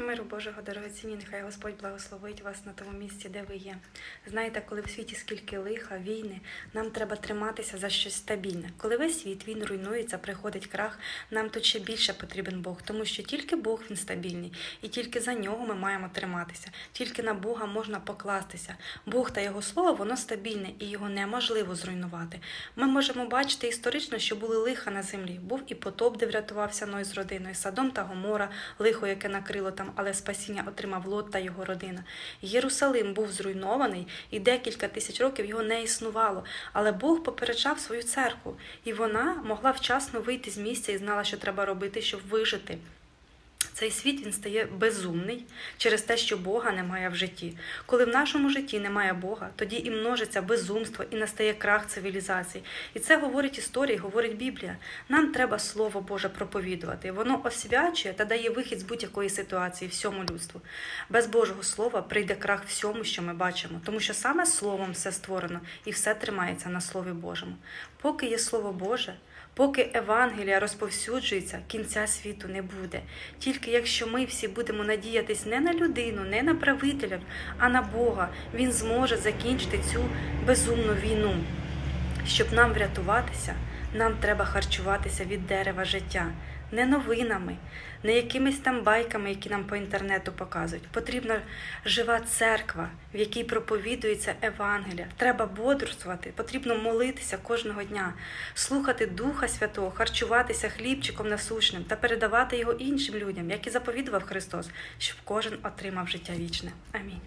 Миру Божого, дорогоцінні, нехай Господь благословить вас на тому місці, де ви є. Знаєте, коли в світі скільки лиха, війни, нам треба триматися за щось стабільне. Коли весь світ він руйнується, приходить крах, нам тут ще більше потрібен Бог, тому що тільки Бог він стабільний, і тільки за нього ми маємо триматися. Тільки на Бога можна покластися. Бог та його слово воно стабільне і його неможливо зруйнувати. Ми можемо бачити історично, що були лиха на землі. Був і потоп, де врятувався Ной з родиною, Садом та Гомора, лихо, яке накрило там, але спасіння отримав Лот та його родина. Єрусалим був зруйнований, і декілька тисяч років його не існувало. Але Бог попереджав свою церкву, і вона могла вчасно вийти з місця і знала, що треба робити, щоб вижити. Цей світ він стає безумний через те, що Бога немає в житті. Коли в нашому житті немає Бога, тоді і множиться безумство, і настає крах цивілізації. І це говорить історія, говорить Біблія. Нам треба Слово Боже проповідувати. Воно освячує та дає вихід з будь-якої ситуації всьому людству. Без Божого Слова прийде крах всьому, що ми бачимо, тому що саме Словом все створено і все тримається на Слові Божому. Поки є Слово Боже, Поки Евангелія розповсюджується, кінця світу не буде. Тільки якщо ми всі будемо надіятись не на людину, не на правителя, а на Бога, Він зможе закінчити цю безумну війну. Щоб нам врятуватися, нам треба харчуватися від дерева життя, не новинами, не якимись там байками, які нам по інтернету показують. Потрібна жива церква, в якій проповідується Евангелія. Треба бодрствувати, потрібно молитися кожного дня, слухати Духа Святого, харчуватися хлібчиком насущним та передавати його іншим людям, як і заповідував Христос, щоб кожен отримав життя вічне. Амінь.